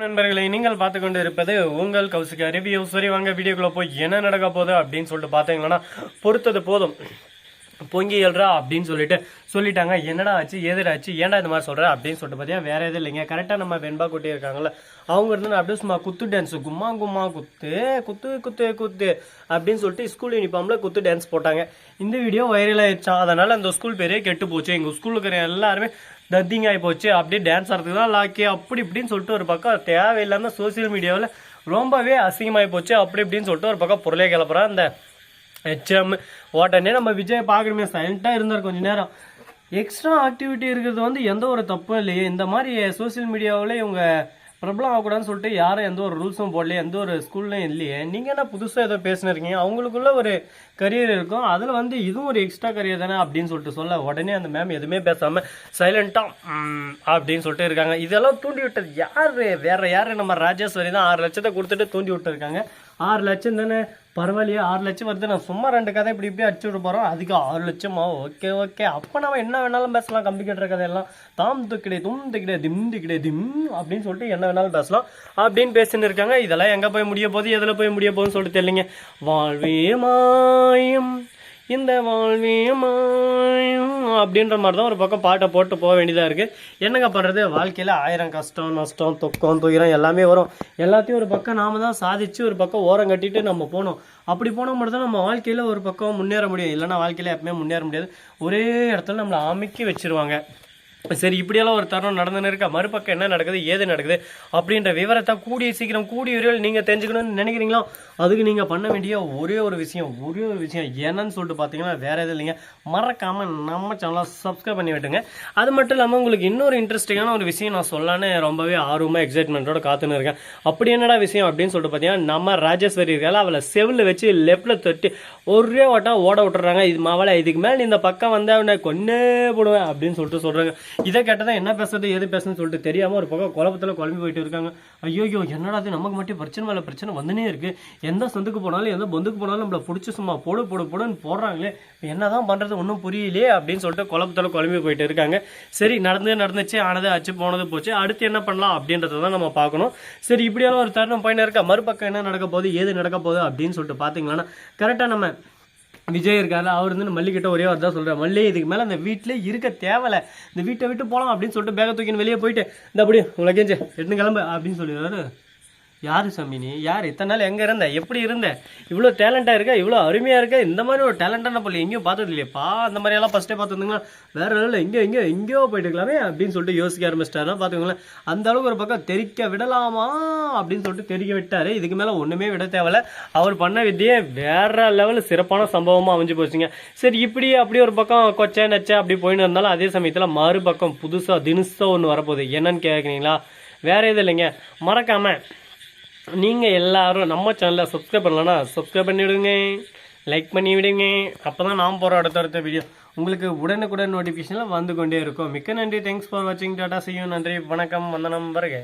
நண்பர்களை நீங்கள் பார்த்து கொண்டு இருப்பது உங்கள் கௌசிகா ரிவ்யூ. சரி வாங்க வீடியோக்குள்ள போய் என்ன நடக்க போகுது அப்படின்னு சொல்லிட்டு பார்த்தீங்கன்னா பொறுத்தது போதும். பொங்கி எழுறா அப்படின்னு சொல்லிட்டு சொல்லிட்டாங்க. என்னடா ஆச்சு எதிராச்சு ஆச்சு ஏன்டா இந்த மாதிரி சொல்கிற அப்படின்னு சொல்லிட்டு பார்த்தீங்கன்னா வேறு எதுவும் இல்லைங்க. கரெக்டாக நம்ம வெண்பா குட்டி இருக்காங்கள அவங்க இருந்து அப்படியே சும்மா குத்து டான்ஸு கும்மா கும்மா குத்து குத்து குத்து குத்து அப்படின்னு சொல்லிட்டு ஸ்கூல் யூனிஃபார்மில் குத்து டான்ஸ் போட்டாங்க. இந்த வீடியோ வைரல் ஆயிடுச்சா? அதனால் அந்த ஸ்கூல் பேரே கெட்டு போச்சு. எங்கள் ஸ்கூலுக்கு இருக்கிற எல்லாருமே டத்திங் ஆகி போச்சு அப்படியே டான்ஸ் ஆடுறதுக்கு தான் லாக்கி அப்படி இப்படின்னு சொல்லிட்டு ஒரு பக்கம் தேவையில்லாமல் சோசியல் மீடியாவில் ரொம்பவே அசிங்கமாகி போச்சு அப்படி இப்படின்னு சொல்லிட்டு ஒரு பக்கம் பொருளே கிளப்புறான். அந்த ஹெச்எம் ஓட்டனே நம்ம விஜய் பார்க்கணுமே. சைலண்ட்டாக இருந்தார் கொஞ்ச நேரம். எக்ஸ்ட்ரா ஆக்டிவிட்டி இருக்கிறது வந்து எந்த ஒரு தப்பும் இல்லையே. இந்த மாதிரி சோஷியல் மீடியாவில் இவங்க பிரபலம் ஆகக்கூடாதுன்னு சொல்லிட்டு யாரும் எந்த ஒரு ரூல்ஸும் போடலையே எந்த ஒரு ஸ்கூல்லையும் இல்லையே. நீங்கள் என்ன புதுசாக ஏதோ பேசினிருக்கீங்க அவங்களுக்குள்ள ஒரு கரியர் இருக்கும். அதில் வந்து இதுவும் ஒரு எக்ஸ்ட்ரா கரியர் தானே அப்படின்னு சொல்லிட்டு சொல்ல உடனே அந்த மேம் எதுவுமே பேசாமல் சைலண்ட்டாக அப்படின்னு சொல்லிட்டு இருக்காங்க. இதெல்லாம் தூண்டி விட்டது யார்? வேறு யார்? நம்ம ராஜேஸ்வரி தான் ஆறு லட்சத்தை கொடுத்துட்டு தூண்டி விட்டுருக்காங்க. ஆறு லட்சம் தானே பரவாயில்லையே ஆறு லட்சம் வருது. நான் சும்மா ரெண்டு கதை இப்படி இப்படி அடிச்சு விட போகிறோம் அதுக்கு ஆறு லட்சமா? Okay okay. அப்போ நம்ம என்ன வேணாலும் பேசலாம். கம்ப்யூட்டர் கதையெல்லாம். தாம் துக்கிடே தும் துக்கிடே திம் துக்கிடே திம் அப்படின்னு சொல்லிட்டு என்ன வேணாலும் பேசலாம். அப்படின்னு பேசின்னு இருக்காங்க. இதெல்லாம் எங்கே போய் முடிய போகுது? எதில் போய் முடிய போகுதுன்னு சொல்லிட்டு தெரியலைங்க. வாழ்வே மாயம். இந்த வாழ்வே அப்படின்ற மாதிரி தான் ஒரு பக்கம் பாட்டை போட்டு போக வேண்டியதாக இருக்குது என்னங்க பண்ணுறது வாழ்க்கையில் ஆயிரம் கஷ்டம் நஷ்டம் துக்கம் துயரம் எல்லாமே வரும். எல்லாத்தையும் ஒரு பக்கம் நாம தான் சாதிச்சு ஒரு பக்கம் ஓரம் கட்டிட்டு நம்ம போனோம் அப்படி போனால் மட்டும் தான் நம்ம வாழ்க்கையில் ஒரு பக்கம் முன்னேற முடியும். இல்லைன்னா வாழ்க்கையில் எப்பவுமே முன்னேற முடியாது. ஒரே இடத்துல நம்மளை அமைக்கி வச்சிருவாங்க. சரி இப்படியெல்லாம் ஒரு தருணம் நடந்துன்னு இருக்கா? மறுபக்கம் என்ன நடக்குது? ஏது நடக்குது? அப்படின்ற விவரத்தை கூடிய சீக்கிரம் கூடிய விரைவில் நீங்கள் தெரிஞ்சுக்கணும்னு நினைக்கிறீங்களோ? அதுக்கு நீங்கள் பண்ண வேண்டிய ஒரே ஒரு விஷயம் ஒரே ஒரு விஷயம் என்னன்னு சொல்லிட்டு பார்த்தீங்கன்னா வேறு எதுவும் இல்லைங்க. மறக்காமல் நம்ம சேனலாக சப்ஸ்கிரைப் பண்ணி விட்டுங்க. அது மட்டும் இல்லாமல் உங்களுக்கு இன்னொரு இன்ட்ரெஸ்டிங்கான ஒரு விஷயம் நான் சொல்லலான்னு ரொம்பவே ஆர்வமாக எக்ஸைட்மெண்ட்டோட காத்துன்னு இருக்கேன். அப்படி என்னடா விஷயம் அப்படின்னு சொல்லிட்டு பார்த்தீங்கன்னா நம்ம ராஜேஸ்வரி இருக்கால அவளை செவில் வச்சு லெஃப்டில் தொட்டி ஒரே ஓட்டம் ஓட விட்டுறாங்க. இது மாவளை இதுக்கு மேலே இந்த பக்கம் வந்து அவனை கொன்னே போடுவேன் அப்படின்னு சொல்லிட்டு சொல்கிறாங்க இதை கேட்டதான் என்ன பேசுறது எது பேசுறதுன்னு சொல்லிட்டு தெரியாமல் ஒரு பக்கம் குழப்பத்தில் குழம்பி போயிட்டு இருக்காங்க. ஐயோ ஐயோ என்னடா அது நமக்கு மட்டும் பிரச்சனை மேலே பிரச்சனை வந்துனே இருக்கு. எந்த சொந்துக்கு போனாலும் எந்த பொந்துக்கு போனாலும் நம்மளை பிடிச்சி சும்மா போடு போடு போடுன்னு போடுறாங்களே. என்னதான் பண்ணுறது ஒன்றும் புரியலையே அப்படின்னு சொல்லிட்டு குழப்பத்தில் குழம்பி போயிட்டு இருக்காங்க. சரி நடந்து நடந்துச்சு ஆனது ஆச்சு போனது போச்சு. அடுத்து என்ன பண்ணலாம் அப்படின்றத தான் நம்ம பார்க்கணும். சரி இப்படியான ஒரு தருணம் பயணம் இருக்கா? மறுபக்கம் என்ன நடக்க போகுது? ஏது நடக்க போகுது அப்படின்னு சொல்லிட்டு பார்த்தீங்கன்னா கரெக்டாக நம்ம விஜய் இருக்காரு அவர் வந்து மல்லிகிட்ட ஒரே வார்த்தை தான் சொல்கிறார் மல்லி இதுக்கு மேலே அந்த வீட்டிலே இருக்க தேவையில்ல. இந்த வீட்டை விட்டு போகலாம் அப்படின்னு சொல்லிட்டு பேக தூக்கின்னு வெளியே போயிட்டு இந்த அப்படி உலகேஞ்சு எட்டு கிளம்பு அப்படின்னு சொல்லிடுறாரு யாரு சாமி நீ யார்? இத்தனை நாள் எங்கே இருந்த? எப்படி இருந்த? இவ்வளோ டேலண்டாக இருக்கா? இவ்வளோ அருமையாக இருக்க? இந்த மாதிரி ஒரு டேலண்டான பிள்ளை எங்கேயும் பார்த்தது இல்லையப்பா அந்த மாதிரியெல்லாம் ஃபஸ்ட்டே பார்த்துருந்தீங்கன்னா வேறு இல்லை எங்கேயோ எங்கேயோ எங்கேயோ போயிட்டு இருக்கலாமே அப்படின்னு சொல்லிட்டு யோசிக்க ஆரம்பிச்சிட்டாருன்னா பார்த்துக்கோங்களேன். அந்த அளவுக்கு ஒரு பக்கம் தெரிக்க விடலாமா அப்படின்னு சொல்லிட்டு தெரிக்க விட்டார். இதுக்கு மேலே ஒன்றுமே விட தேவையில்ல. அவர் பண்ண வித்தியே வேற லெவலில் சிறப்பான சம்பவமாக அமைஞ்சு போச்சுங்க. சரி இப்படி அப்படி ஒரு பக்கம் கொச்சை நச்சை அப்படி போயின்னு இருந்தாலும் அதே சமயத்தில் மறுபக்கம் புதுசாக தினுசாக ஒன்று வரப்போகுது. என்னன்னு கேட்குறீங்களா வேற எதுவும் இல்லைங்க. மறக்காமல் நீங்கள் எல்லாரும் நம்ம சேனலை சப்ஸ்கிரைப் பண்ணலன்னா சப்ஸ்கிரைப் பண்ணிவிடுங்க லைக் பண்ணி விடுங்க அப்போ தான் நான் போகிற அடுத்தடுத்த வீடியோ உங்களுக்கு உடனுக்குடன் நோட்டிஃபிகேஷனில் வந்து கொண்டே இருக்கும். மிக்க நன்றி. தேங்க்ஸ் ஃபார் வாட்சிங் டாட்டா செய்யும் நன்றி. வணக்கம். வந்தனம் வருக.